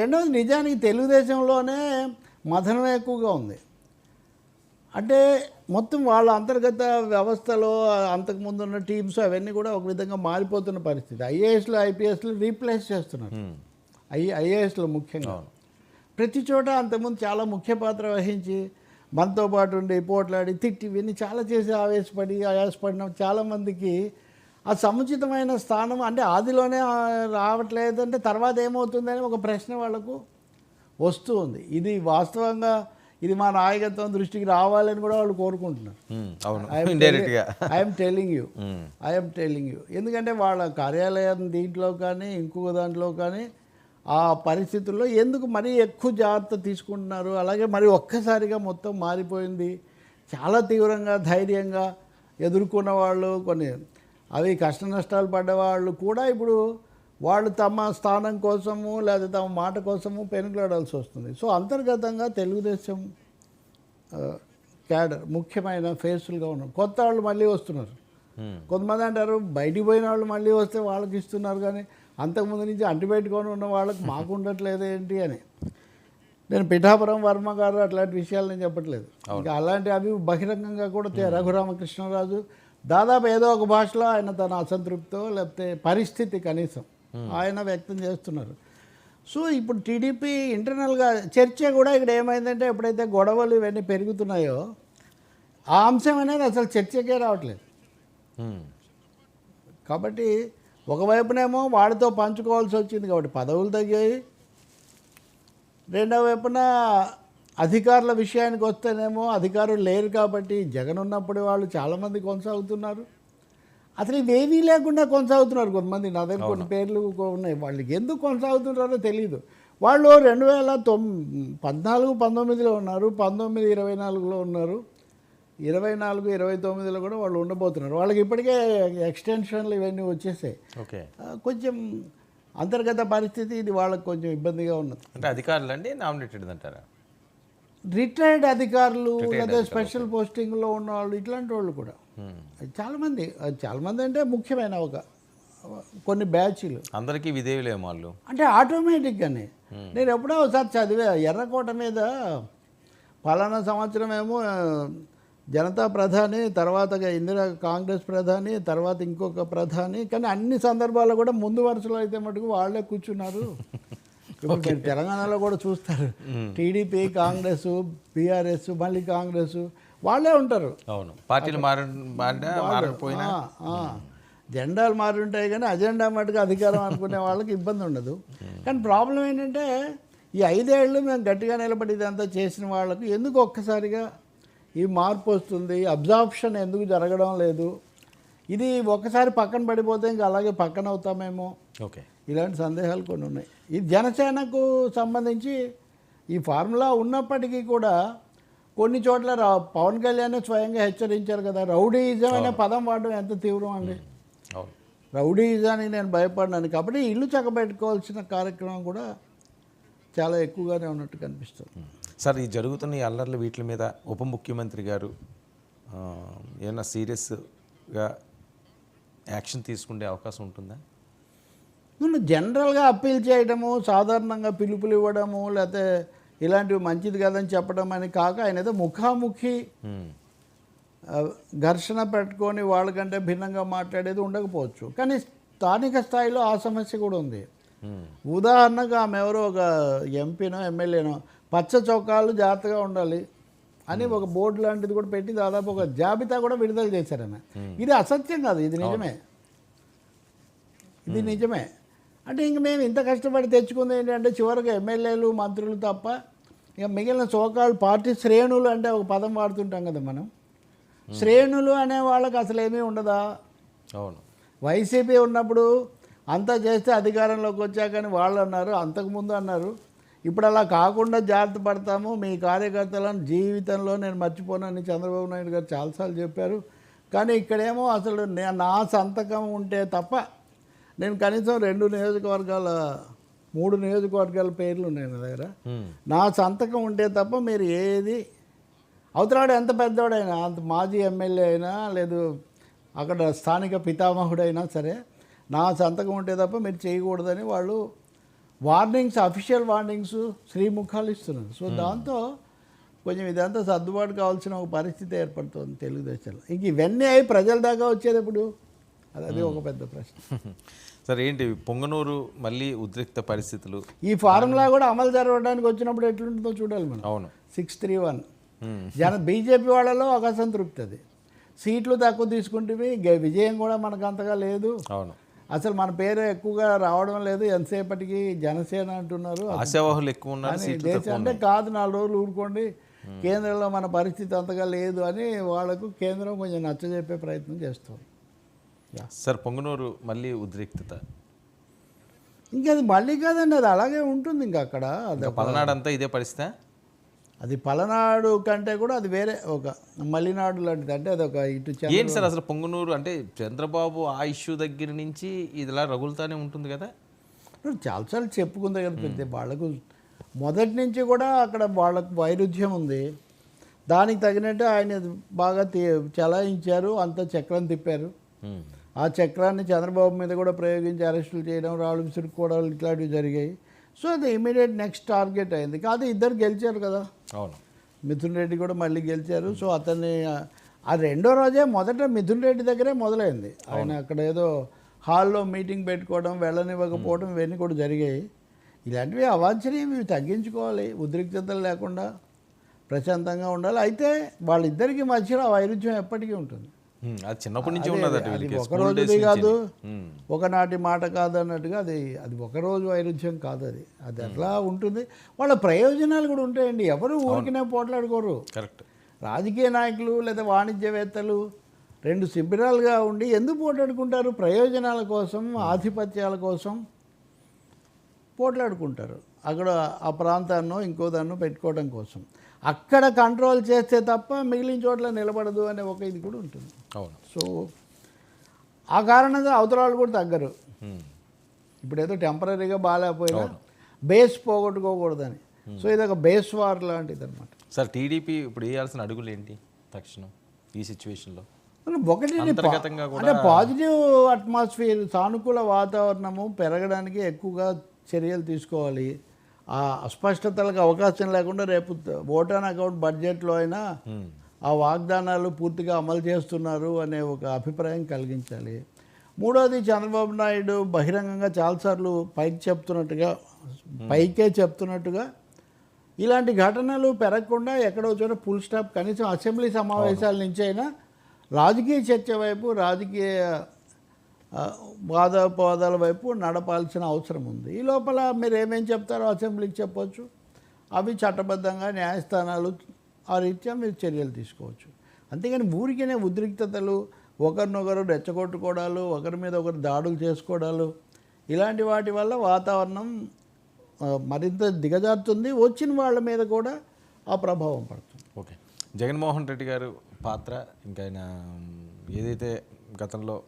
రెండవది నిజానికి తెలుగుదేశంలోనే మథనం ఎక్కువగా ఉంది. అంటే మొత్తం వాళ్ళ అంతర్గత వ్యవస్థలో అంతకుముందు ఉన్న టీమ్స్ అవన్నీ కూడా ఒక విధంగా మారిపోతున్న పరిస్థితి. ఐఏఎస్లు ఐపీఎస్లు రీప్లేస్ చేస్తున్నారు. ఐ ఐఏఎస్లో ముఖ్యంగా. ప్రతి చోట అంతకుముందు చాలా ముఖ్య పాత్ర వహించి మనతో పాటు ఉండి పోట్లాడి తిట్టి ఇవన్నీ చాలా చేసి ఆవేశపడి ఆయాసపడిన చాలామందికి ఆ సముచితమైన స్థానం అంటే ఆదిలోనే ఆ, రావట్లేదంటే తర్వాత ఏమవుతుందని ఒక ప్రశ్న వాళ్ళకు వస్తూ ఉంది. ఇది వాస్తవంగా ఇది మా నాయకత్వం దృష్టికి రావాలని కూడా వాళ్ళు కోరుకుంటున్నారు. I'm telling you I'm telling you ఎందుకంటే వాళ్ళ కార్యాలయం దీంట్లో కానీ ఇంకొక దాంట్లో కానీ ఆ పరిస్థితుల్లో ఎందుకు మరీ ఎక్కువ జాగ్రత్త తీసుకుంటున్నారు? అలాగే మరి ఒక్కసారిగా మొత్తం మారిపోయింది. చాలా తీవ్రంగా ధైర్యంగా ఎదుర్కొన్న వాళ్ళు కొన్ని అవి కష్ట నష్టాలు పడ్డవాళ్ళు కూడా ఇప్పుడు వాళ్ళు తమ స్థానం కోసము లేదా తమ మాట కోసము పెనుగులాడాల్సి వస్తుంది. సో అంతర్గతంగా తెలుగుదేశం క్యాడర్ ముఖ్యమైన ఫేసులుగా ఉన్నారు. కొత్త వాళ్ళు మళ్ళీ వస్తున్నారు. కొంతమంది అంటారు బయటికి పోయిన వాళ్ళు మళ్ళీ వస్తే వాళ్ళకి ఇస్తున్నారు కానీ అంతకుముందు నుంచి అంటిపెట్టుకొని ఉన్న వాళ్ళకి మాకు ఉండట్లేదు ఏంటి అని. నేను పిఠాపురం వర్మ గారు అట్లాంటి విషయాలు నేను చెప్పట్లేదు. ఇంకా అలాంటి అవి బహిరంగంగా కూడా రఘురామకృష్ణరాజు దాదాపు ఏదో ఒక భాషలో ఆయన తన అసంతృప్తితో లేకపోతే పరిస్థితి కనీసం ఆయన వ్యక్తం చేస్తున్నారు. సో ఇప్పుడు టీడీపీ ఇంటర్నల్గా చర్చ కూడా ఇక్కడ ఏమైందంటే ఎప్పుడైతే గొడవలు ఇవన్నీ పెరుగుతున్నాయో ఆ అంశం అనేది అసలు చర్చకే రావట్లేదు. ఉమ్, కాబట్టి ఒకవైపునేమో వాడితో పంచుకోవాల్సి వచ్చింది కాబట్టి పదవులు తగ్గాయి. రెండో వైపున అధికారుల విషయానికి వస్తేనేమో అధికారులు లేరు కాబట్టి జగన్ ఉన్నప్పుడు వాళ్ళు చాలామంది కొనసాగుతున్నారు. అసలు ఇవేమీ లేకుండా కొనసాగుతున్నారు కొంతమంది. నా దగ్గర కొన్ని పేర్లు ఉన్నాయి. వాళ్ళకి ఎందుకు కొనసాగుతున్నారో తెలియదు వాళ్ళు రెండు వేల తొమ్ పద్నాలుగు పంతొమ్మిదిలో ఉన్నారు. పంతొమ్మిది ఇరవై నాలుగులో ఉన్నారు. ఇరవై నాలుగు ఇరవై తొమ్మిదిలో కూడా వాళ్ళు ఉండబోతున్నారు. వాళ్ళకి ఇప్పటికే ఎక్స్టెన్షన్లు ఇవన్నీ వచ్చేసాయి. కొంచెం అంతర్గత పరిస్థితి ఇది వాళ్ళకి కొంచెం ఇబ్బందిగా ఉన్నది. అంటే అధికారులు అండి నామినేటెడ్ అంటారా? రిటైర్డ్ అధికారులు లేదా స్పెషల్ పోస్టింగ్లో ఉన్న వాళ్ళు ఇట్లాంటి వాళ్ళు కూడా. ఉమ్. చాలామంది చాలామంది అంటే ముఖ్యమైన ఒక కొన్ని బ్యాచ్లు. అందరికీ విధేయులేమో వాళ్ళు అంటే ఆటోమేటిక్గానే. నేను ఎప్పుడో ఒకసారి చదివా ఎర్రకోట మీద పలానా సంవత్సరం ఏమో జనతా ప్రధాని తర్వాత ఇందిరా కాంగ్రెస్ ప్రధాని తర్వాత ఇంకొక ప్రధాని కానీ అన్ని సందర్భాల్లో కూడా ముందు వరుసలో అయితే మటుకు వాళ్ళే కూర్చున్నారు. ఇప్పుడు మీరు తెలంగాణలో కూడా చూస్తారు. టీడీపీ కాంగ్రెస్ బీఆర్ఎస్ మళ్ళీ కాంగ్రెస్ వాళ్ళే ఉంటారు. అవును. పార్టీలు మారి ఆ. జెండాలు మారి ఉంటాయి కానీ అజెండా మటుకు అధికారం అనుకునే వాళ్ళకి ఇబ్బంది ఉండదు. కానీ ప్రాబ్లం ఏంటంటే ఈ ఐదేళ్ళు మేము గట్టిగా నిలబడి ఇదంతా చేసిన వాళ్ళకు ఎందుకు ఒక్కసారిగా ఈ మార్పు వస్తుంది? అబ్జార్ప్షన్ ఎందుకు జరగడం లేదు? ఇది ఒక్కసారి పక్కన పడిపోతే ఇంకా అలాగే పక్కన అవుతామేమో? ఓకే. ఇలాంటి సందేహాలు కొన్ని ఉన్నాయి. ఈ జనసేనకు సంబంధించి ఈ ఫార్ములా ఉన్నప్పటికీ కూడా కొన్ని చోట్ల పవన్ కళ్యాణ్ స్వయంగా హెచ్చరించారు కదా రౌడీయిజం అనే పదం వాడడం ఎంత తీవ్రం అండి? రౌడీయిజానికి నేను భయపడినాను కాబట్టి ఇల్లు చక్కబెట్టుకోవాల్సిన కార్యక్రమం కూడా చాలా ఎక్కువగానే ఉన్నట్టు కనిపిస్తుంది. సార్ ఈ జరుగుతున్న ఈ అల్లర్లు వీటి మీద ఉప ముఖ్యమంత్రి గారు ఆ, ఏమన్నా సీరియస్గా యాక్షన్ తీసుకునే అవకాశం ఉంటుందా? నువ్వు జనరల్గా అప్పీల్ చేయడము సాధారణంగా పిలుపులు ఇవ్వడము లేకపోతే ఇలాంటివి మంచిది కదని చెప్పడం అని కాక ఆయన ఏదో ముఖాముఖి ఘర్షణ పెట్టుకొని వాళ్ళకంటే భిన్నంగా మాట్లాడేది ఉండకపోవచ్చు. కానీ స్థానిక స్థాయిలో ఆ సమస్య కూడా ఉంది. ఉమ్, ఉదాహరణకు ఆమె ఎవరో ఒక ఎంపీనో ఎమ్మెల్యేనో పచ్చ చొక్కాలు జాగ్రత్తగా ఉండాలి అని ఒక బోర్డు లాంటిది కూడా పెట్టి దాదాపు ఒక జాబితా కూడా విడుదల చేశారు ఆమె. ఇది అసత్యం కాదు ఇది నిజమే. ఇది నిజమే. అంటే ఇంక మేము ఇంత కష్టపడి తెచ్చుకుంది ఏంటంటే చివరికి ఎమ్మెల్యేలు మంత్రులు తప్ప ఇక మిగిలిన చోకాళ్ళు పార్టీ శ్రేణులు అంటే ఒక పదం వాడుతుంటాం కదా మనం. శ్రేణులు అనే వాళ్ళకి అసలు ఏమీ ఉండదా? అవును. వైసీపీ ఉన్నప్పుడు అంతా చేస్తే అధికారంలోకి వచ్చాకని వాళ్ళు అన్నారు అంతకుముందు అన్నారు. ఇప్పుడు అలా కాకుండా జాగ్రత్త పడతాము. మీ కార్యకర్తలను జీవితంలో నేను మర్చిపోనని చంద్రబాబు నాయుడు గారు చాలాసార్లు చెప్పారు. కానీ ఇక్కడేమో అసలు నా సంతకం ఉంటే తప్ప నేను కనీసం రెండు నియోజకవర్గాల మూడు నియోజకవర్గాల పేర్లు ఉన్నాయి నా దగ్గర. నా సంతకం ఉంటే తప్ప మీరు ఏది అవతలాడు ఎంత పెద్దవాడైనా అంత మాజీ ఎమ్మెల్యే అయినా లేదు అక్కడ స్థానిక పితామహుడైనా సరే నా సంతకం ఉంటే తప్ప మీరు చేయకూడదని వాళ్ళు వార్నింగ్స్ అఫీషియల్ వార్నింగ్స్ శ్రీముఖాలు ఇస్తున్నారు. సో దాంతో కొంచెం ఇదంతా సర్దుబాటు కావాల్సిన ఒక పరిస్థితి ఏర్పడుతుంది తెలుగుదేశంలో. ఇంక ఇవన్నీ అయి ప్రజల దాకా వచ్చేటప్పుడు అది అది ఒక పెద్ద ప్రశ్న. సార్ ఏంటి పొంగనూరు మళ్ళీ ఉద్రిక్త పరిస్థితులు? ఈ ఫార్ములా కూడా అమలు జరగడానికి వచ్చినప్పుడు ఎట్లుంటుందో చూడాలి మనం. అవును. Six three one. జన బీజేపీ వాళ్ళలో ఒక అసంతృప్తి అది. సీట్లు తక్కువ తీసుకుంటే విజయం కూడా మనకు అంతగా లేదు. అవును. అసలు మన పేరు ఎక్కువగా రావడం లేదు. ఎంతసేపటికి జనసేన అంటున్నారు. ఆశావాహులు ఎక్కువ ఉన్నారు అంటే కాదు నాలుగు రోజులు ఊరుకోండి. కేంద్రంలో మన పరిస్థితి అంతగా లేదు అని వాళ్ళకు కేంద్రం కొంచెం నచ్చజెప్పే ప్రయత్నం చేస్తుంది సార్ పొంగనూరు మళ్ళీ ఉద్రిక్తత. ఇంకా అది మళ్ళీ కాదండి అది అలాగే ఉంటుంది ఇంకా అక్కడ. అది పల్నాడు అంతా ఇదే పరిస్థితి? అది పలనాడు కంటే కూడా అది వేరే ఒక మలినాడు లాంటిది అంటే అది ఒక ఇటు ఏంటి సార్ అసలు పొంగనూరు? అంటే చంద్రబాబు ఆ ఇష్యూ దగ్గర నుంచి ఇది ఇలా రగులుతానే ఉంటుంది కదా? చాలాసార్లు చెప్పుకుందే కదా పెద్ద వాళ్ళకు. మొదటి నుంచి కూడా అక్కడ వాళ్ళకు వైరుధ్యం ఉంది. దానికి తగినట్టు ఆయన బాగా చలాయించారు అంత చక్రం తిప్పారు. ఆ చక్రాన్ని చంద్రబాబు మీద కూడా ప్రయోగించి అరెస్టులు చేయడం రాళ్ళు విసురుకోవడాలు ఇట్లాంటివి జరిగాయి. సో అది ఇమీడియట్ నెక్స్ట్ టార్గెట్ అయింది. కాదు ఇద్దరు గెలిచారు కదా. అవును. మిథున్ రెడ్డి కూడా మళ్ళీ గెలిచారు. సో అతన్ని ఆ రెండో రోజే మొదట మిథున్ రెడ్డి దగ్గరే మొదలైంది. ఆయన అక్కడ ఏదో హాల్లో మీటింగ్ పెట్టుకోవడం వెళ్ళనివ్వకపోవడం ఇవన్నీ కూడా జరిగాయి. ఇలాంటివి అవాంఛనీయం ఇవి తగ్గించుకోవాలి. ఉద్రిక్తతలు లేకుండా ప్రశాంతంగా ఉండాలి. అయితే వాళ్ళిద్దరికి మధ్యలో ఆ వైరుధ్యం ఎప్పటికీ ఉంటుంది. అది చిన్నప్పటి నుంచి అదే, ఉన్నదట అది వీళ్ళకి. ఒక స్కూల్ డేస్ రోజుది నుంచి కాదు. ఒకనాటి మాట కాదు అన్నట్టుగా అది అది ఒక రోజు వైరుధ్యం కాదు అది. అది అట్లా ఉంటుంది? వాళ్ళ ప్రయోజనాలు కూడా ఉంటాయండి. ఎవరు ఊరికినే పోట్లాడుకోరు. కరెక్ట్. రాజకీయ నాయకులు లేదా వాణిజ్యవేత్తలు రెండు శిబిరాలుగా ఉండి ఎందుకు పోట్లాడుకుంటారు? ప్రయోజనాల కోసం ఆధిపత్యాల కోసం పోట్లాడుకుంటారు. అక్కడ ఆ ప్రాంతాన్నో ఇంకో దాన్నో పెట్టుకోవడం కోసం. అక్కడ కంట్రోల్ చేస్తే తప్ప మిగిలిన చోట్ల నిలబడదు అనే ఒక ఇది కూడా ఉంటుంది. అవును. సో ఆ కారణంగా అవతరాలు కూడా తగ్గరు. మ్మ్. ఇప్పుడు ఏదో టెంపరీగా బాగాలేకపోయినా బేస్ పోగొట్టుకోకూడదని. సో ఇది ఒక బేస్ వార్ లాంటిది అనమాట సార్ టీడీపీ ఇప్పుడు వేయాల్సిన అడుగులు ఏంటి తక్షణం ఈ సిచ్యువేషన్లో ఒకటి అంటే పాజిటివ్ అట్మాస్ఫియర్ సానుకూల వాతావరణము పెరగడానికి ఎక్కువగా చర్యలు తీసుకోవాలి. ఆ అస్పష్టతలకు అవకాశం లేకుండా రేపు ఓటాన్ అకౌంట్ బడ్జెట్లో అయినా మ్మ్. ఆ వాగ్దానాలు పూర్తిగా అమలు చేస్తున్నారు అనే ఒక అభిప్రాయం కలిగించాలి. మూడోది చంద్రబాబు నాయుడు బహిరంగంగా చాలాసార్లు పైకి చెప్తున్నట్టుగా పైకే చెప్తున్నట్టుగా ఇలాంటి ఘటనలు పెరగకుండా ఎక్కడో చోట ఫుల్ స్టాప్ కనీసం అసెంబ్లీ సమావేశాల నుంచి అయినా రాజకీయ చర్చ వైపు రాజకీయ వాదోపవాదాల వైపు నడపాల్సిన అవసరం ఉంది. ఈ లోపల మీరు ఏమేం చెప్తారో అసెంబ్లీకి చెప్పవచ్చు అవి చట్టబద్ధంగా న్యాయస్థానాలు ఆ రీత్యా మీరు చర్యలు తీసుకోవచ్చు. అంతేగాని ఊరికనే ఉద్రిక్తతలు ఒకరినొకరు రెచ్చగొట్టుకోవడాలు ఒకరి మీద ఒకరు దాడులు చేసుకోవడాలు ఇలాంటి వాటి వల్ల వాతావరణం మరింత దిగజారుతుంది. వచ్చిన వాళ్ళ మీద కూడా ఆ ప్రభావం పడుతుంది. ఓకే. జగన్మోహన్ రెడ్డి గారు పాత్ర ఇంకా ఆయన ఏదైతే గతంలో